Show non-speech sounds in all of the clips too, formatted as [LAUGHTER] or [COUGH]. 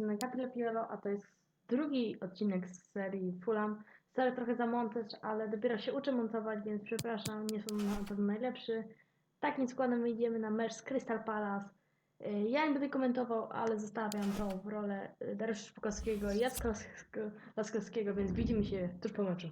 strony Gabriel Piolo, a to jest drugi odcinek z serii Fulham. Sorry trochę za montaż, ale dopiero się uczę montować, więc przepraszam, nie są na pewno najlepszy. Takim składem wyjdziemy na mecz z Crystal Palace. Y, Ja nie będę komentował, ale zostawiam to w rolę Dariusza Szpukowskiego i Jacka Laskowskiego, więc widzimy się tuż po meczu.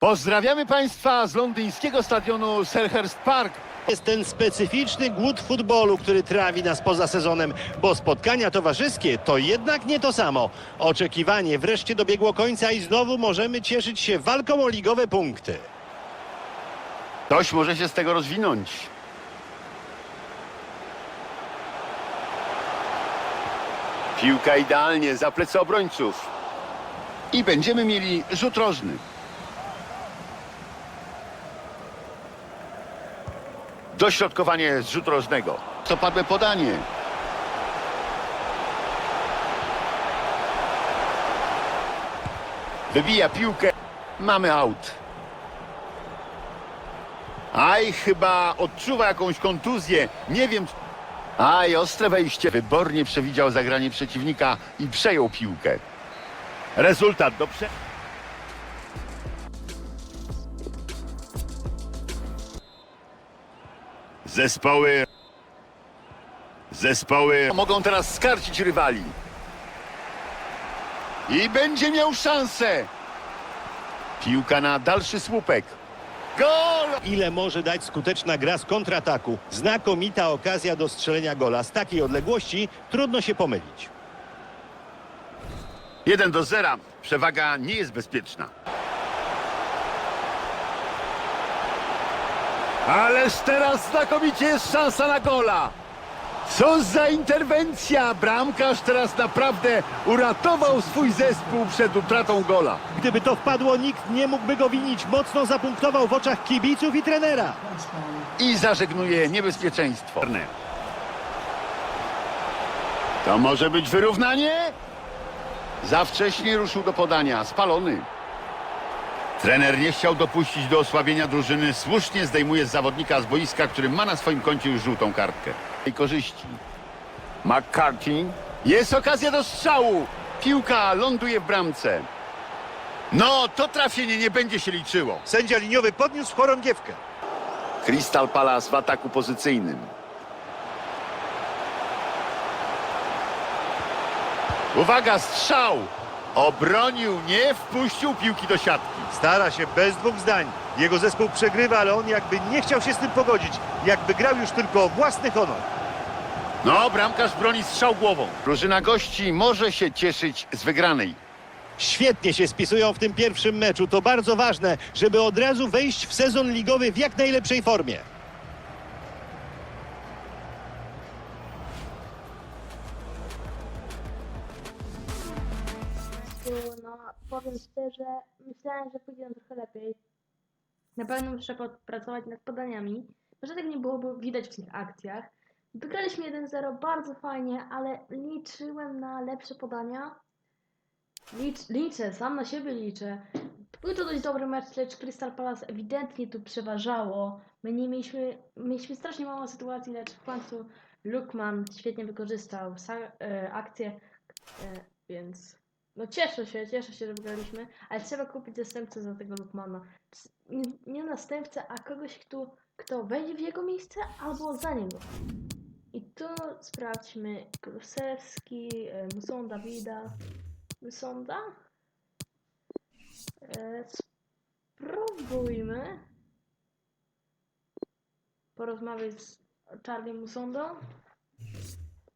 Pozdrawiamy Państwa z londyńskiego stadionu Selhurst Park. Jest ten specyficzny głód futbolu, który trawi nas poza sezonem, bo spotkania towarzyskie to jednak nie to samo. Oczekiwanie wreszcie dobiegło końca i znowu możemy cieszyć się walką o ligowe punkty. Ktoś może się z tego rozwinąć. Piłka idealnie za plecy obrońców. I będziemy mieli rzut rożny. Dośrodkowanie z rzutu rożnego. To padłe podanie. Wybija piłkę. Mamy aut. Aj, chyba odczuwa jakąś kontuzję. Nie wiem. Aj, ostre wejście. Wybornie przewidział zagranie przeciwnika i przejął piłkę. Rezultat do prze... Zespoły... Zespoły mogą teraz skarcić rywali. I będzie miał szansę. Piłka na dalszy słupek. Gol! Ile może dać skuteczna gra z kontrataku? Znakomita okazja do strzelenia gola. Z takiej odległości trudno się pomylić. 1 do 0. Przewaga nie jest bezpieczna. Ależ teraz znakomicie jest szansa na gola. Co za interwencja! Bramkarz teraz naprawdę uratował swój zespół przed utratą gola. Gdyby to wpadło, nikt nie mógłby go winić. Mocno zapunktował w oczach kibiców i trenera. I zażegnuje niebezpieczeństwo. To może być wyrównanie? Za wcześnie ruszył do podania. Spalony. Trener nie chciał dopuścić do osłabienia drużyny. Słusznie zdejmuje z zawodnika z boiska, który ma na swoim koncie już żółtą kartkę. I korzyści. McCarthy. Jest okazja do strzału. Piłka ląduje w bramce. No, to trafienie nie będzie się liczyło. Sędzia liniowy podniósł chorągiewkę. Crystal Palace w ataku pozycyjnym. Uwaga, strzał! Obronił, nie wpuścił piłki do siatki. Stara się bez dwóch zdań. Jego zespół przegrywa, ale on jakby nie chciał się z tym pogodzić. Jakby grał już tylko o własny honor. No, bramkarz broni strzał głową. Drużyna gości może się cieszyć z wygranej. Świetnie się spisują w tym pierwszym meczu. To bardzo ważne, żeby od razu wejść w sezon ligowy w jak najlepszej formie. Powiem szczerze, myślałem, że pójdzie nam trochę lepiej. Na pewno muszę pracować nad podaniami. Może tak nie było, bo widać w tych akcjach. Wygraliśmy 1-0, bardzo fajnie, ale liczyłem na lepsze podania. Licz, liczę, sam na siebie liczę. Był to dość dobry mecz, lecz Crystal Palace ewidentnie tu przeważało. My nie mieliśmy, mieliśmy strasznie mało sytuacji, lecz w końcu Lukman świetnie wykorzystał e, akcję, e, więc no cieszę się, cieszę się, że wygraliśmy, ale trzeba kupić zastępcę za tego Lukmana. Nie, nie następcę, a kogoś, kto, kto wejdzie w jego miejsce albo za niego. I tu sprawdźmy Kulusewski, e, Muson Dawida, Musonda. E, spróbujmy porozmawiać z Charlie Musondą.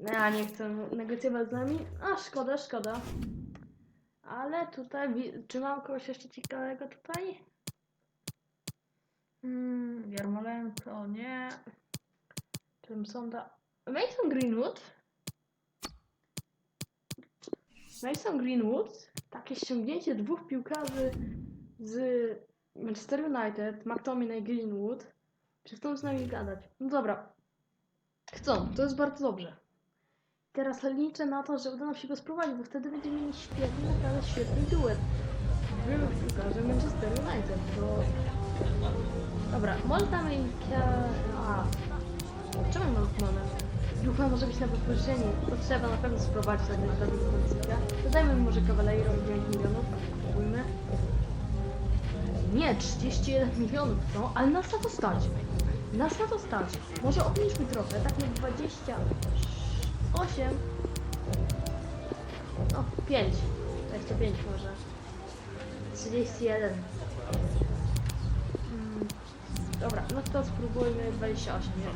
No, Ja nie chcę negocjować z nami. A szkoda, szkoda. Ale tutaj, czy mam kogoś jeszcze ciekawego tutaj? Hmm, Jarmolenko, nie. Czym sonda? Mason Greenwood? Mason Greenwood? Takie ściągnięcie dwóch piłkarzy z Manchester United, McTominay Greenwood. Czy chcą z nami gadać? No dobra. Chcą, to jest bardzo dobrze. Teraz liczę na to, że uda nam się go sprowadzić, bo wtedy będziemy mieli świetny, naprawdę świetny duet. Byłych piłkarzy Manchester United, to... Dobra, może damy im... A, Ducha może być na wypożyczenie. To trzeba na pewno spróbować zagrać dla Bundesliga. Dodajmy mu może Cavaleiro i 9 milionów. Kupujmy. Nie, 31 milionów, no, ale nas na to stać. Nas na to stać. Może obniżmy trochę, tak na 28. No, 5. 25 może. 31. Mm, dobra, no to spróbujmy 28. Nie,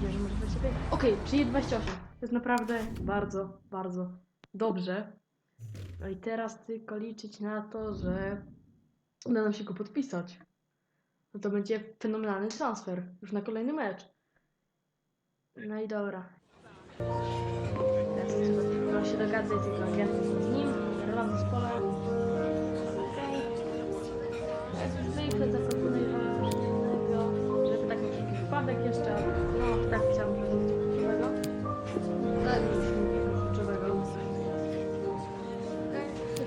to że może 25. Okej, czyli 28. To jest naprawdę bardzo, bardzo dobrze. No i teraz tylko liczyć na to, że uda nam się go podpisać. No to będzie fenomenalny transfer już na kolejny mecz. No i dobra. Teraz się dogadać z z nim, rolam w zespole. Okej. Jak już wyjdę, zaproponuję wam coś żeby tak na wszelki wypadek jeszcze, no tak chciałam powiedzieć kluczowego. Tak, już mówię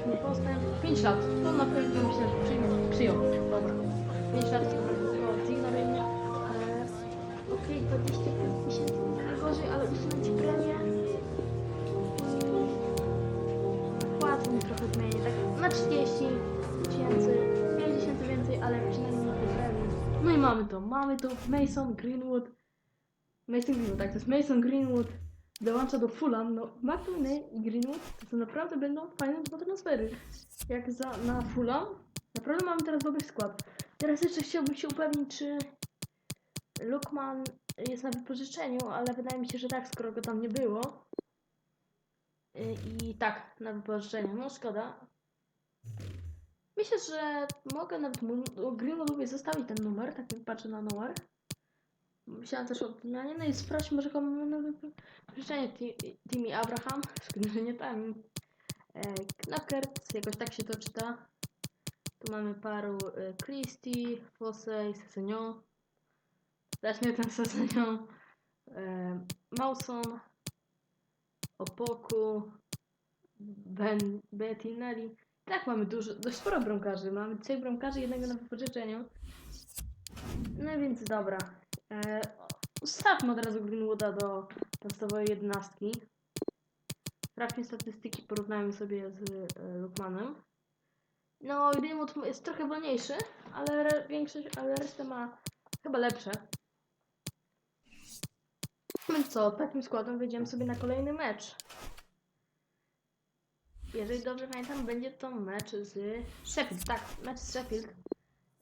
jesteśmy postęp. 5 lat. To na pewno myślę, że przyjmą. Przyjął. Dobra. 5 lat to było zignorujmy. Ale... Okej, 25 30 tysięcy. 5 tysięcy więcej, ale przynajmniej nie premię. No i mamy to. Mamy to. Mason Greenwood. Mason Greenwood, tak. To jest Mason Greenwood dołącza do Fulham, no McTominay i Greenwood to, to naprawdę będą fajne dwa transfery. Jak za, na Fulham, naprawdę mamy teraz dobry skład. Teraz jeszcze chciałbym się upewnić, czy Lukman jest na wypożyczeniu, ale wydaje mi się, że tak, skoro go tam nie było. I, i tak, na wypożyczeniu, no szkoda. Myślę, że mogę nawet Greenwoodowi zostawić ten numer, tak jak patrzę na numer. Myślałam też o odmianie, no i sprawdźmy, może komu mamy nowe życzenie Ti- Timmy Abraham, szkoda, że nie tam. E, Knackert, jakoś tak się to czyta. Tu mamy paru e, Christie, Fossey, Sessignon. Też nie ten [LAUGHS] Sessignon. E, Mawson, Opoku, Ben, Bettinelli. Tak, mamy dużo, dość sporo bramkarzy. Mamy trzech bramkarzy, jednego na wypożyczeniu. No więc dobra. E, ustawmy od razu Greenwooda do podstawowej jedenastki. Sprawdźmy statystyki, porównajmy sobie z e, Lukmanem. No, Greenwood jest trochę wolniejszy, ale re, większość, ale resztę ma chyba lepsze. Więc co, takim składem wyjdziemy sobie na kolejny mecz. Jeżeli dobrze pamiętam, będzie to mecz z Sheffield. Tak, mecz z Sheffield.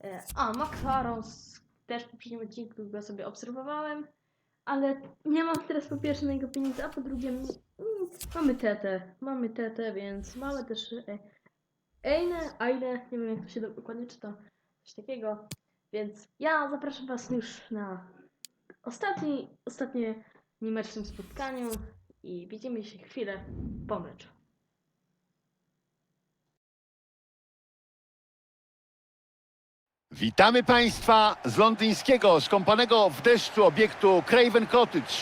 E, A, McLaren też w poprzednim odcinku go sobie obserwowałem, ale nie mam teraz po pierwsze na jego pieniędzy, a po drugie mamy tetę. Mamy tetę, więc mamy też e, Eine, Eine, nie wiem jak to się dokładnie czyta, coś takiego. Więc ja zapraszam Was już na ostatni, ostatnie mecz w tym spotkaniu i widzimy się chwilę po meczu. Witamy Państwa z londyńskiego, skąpanego w deszczu obiektu Craven Cottage.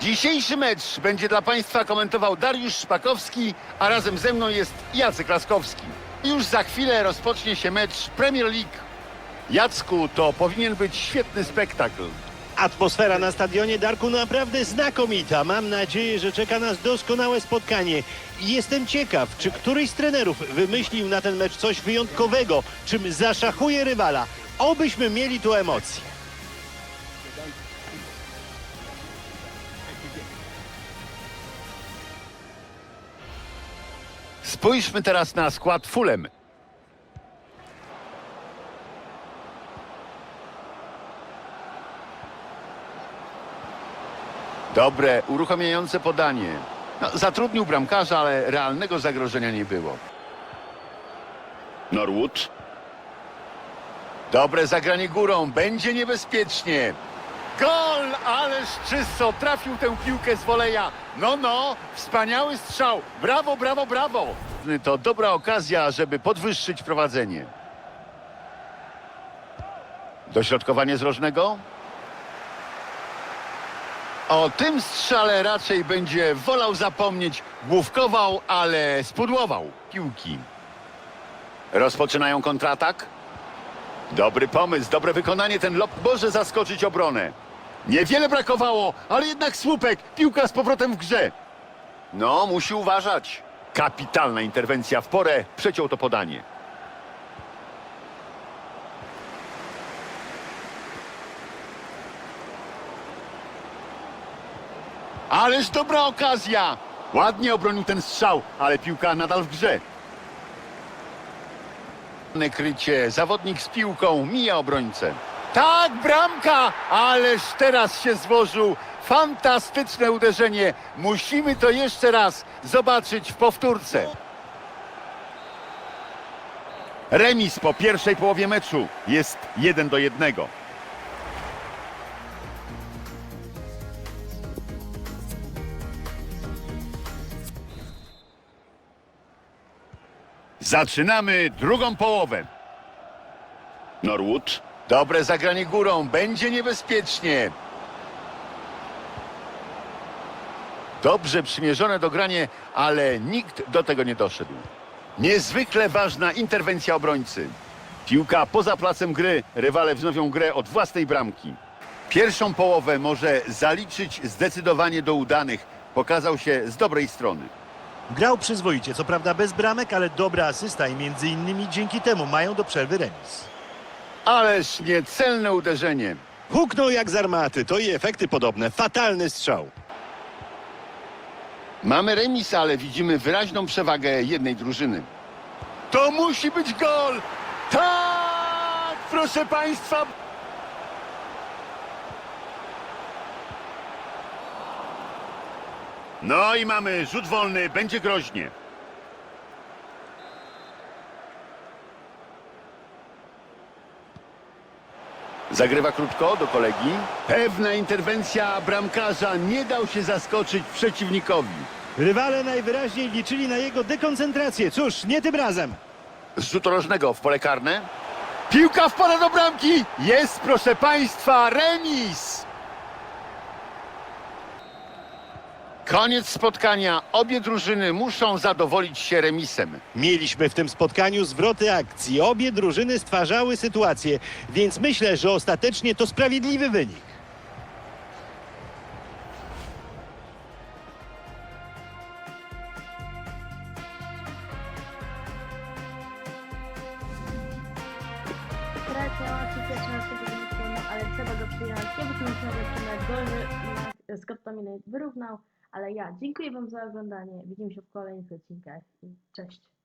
Dzisiejszy mecz będzie dla Państwa komentował Dariusz Szpakowski, a razem ze mną jest Jacek Laskowski. Już za chwilę rozpocznie się mecz Premier League. Jacku, to powinien być świetny spektakl. Atmosfera na stadionie Darku naprawdę znakomita. Mam nadzieję, że czeka nas doskonałe spotkanie. Jestem ciekaw, czy któryś z trenerów wymyślił na ten mecz coś wyjątkowego, czym zaszachuje rywala. Obyśmy mieli tu emocje. Spójrzmy teraz na skład Fulem. Dobre, uruchamiające podanie. No, zatrudnił bramkarza, ale realnego zagrożenia nie było. Norwood. Dobre zagranie górą, będzie niebezpiecznie. Gol! Ależ czysto trafił tę piłkę z woleja. No, no, wspaniały strzał. Brawo, brawo, brawo. To dobra okazja, żeby podwyższyć prowadzenie. Dośrodkowanie z rożnego. O tym strzale raczej będzie wolał zapomnieć. Główkował, ale spudłował piłki. Rozpoczynają kontratak. Dobry pomysł, dobre wykonanie. Ten lob może zaskoczyć obronę. Niewiele brakowało, ale jednak słupek. Piłka z powrotem w grze. No, musi uważać. Kapitalna interwencja w porę. Przeciął to podanie. Ależ dobra okazja! Ładnie obronił ten strzał, ale piłka nadal w grze. Krycie, zawodnik z piłką mija obrońcę. Tak, bramka! Ależ teraz się złożył. Fantastyczne uderzenie. Musimy to jeszcze raz zobaczyć w powtórce. Remis po pierwszej połowie meczu jest 1 do 1. Zaczynamy drugą połowę. Norwood. Dobre zagranie górą. Będzie niebezpiecznie. Dobrze przymierzone dogranie, ale nikt do tego nie doszedł. Niezwykle ważna interwencja obrońcy. Piłka poza placem gry. Rywale wznowią grę od własnej bramki. Pierwszą połowę może zaliczyć zdecydowanie do udanych. Pokazał się z dobrej strony. Grał przyzwoicie, co prawda bez bramek, ale dobra asysta i między innymi dzięki temu mają do przerwy remis. Ależ niecelne uderzenie. Huknął jak z armaty, to i efekty podobne. Fatalny strzał. Mamy remis, ale widzimy wyraźną przewagę jednej drużyny. To musi być gol! Tak! Proszę Państwa! No i mamy rzut wolny, będzie groźnie. Zagrywa krótko do kolegi. Pewna interwencja bramkarza nie dał się zaskoczyć przeciwnikowi. Rywale najwyraźniej liczyli na jego dekoncentrację. Cóż, nie tym razem. z rzutu rożnego w pole karne. Piłka wpada do bramki! Jest, proszę Państwa, remis! Koniec spotkania. Obie drużyny muszą zadowolić się remisem. Mieliśmy w tym spotkaniu zwroty akcji. Obie drużyny stwarzały sytuację, więc myślę, że ostatecznie to sprawiedliwy wynik. Krecja ale trzeba go golny. Scott Dominate wyrównał, ale ja dziękuję Wam za oglądanie. Widzimy się w kolejnych odcinkach. Cześć.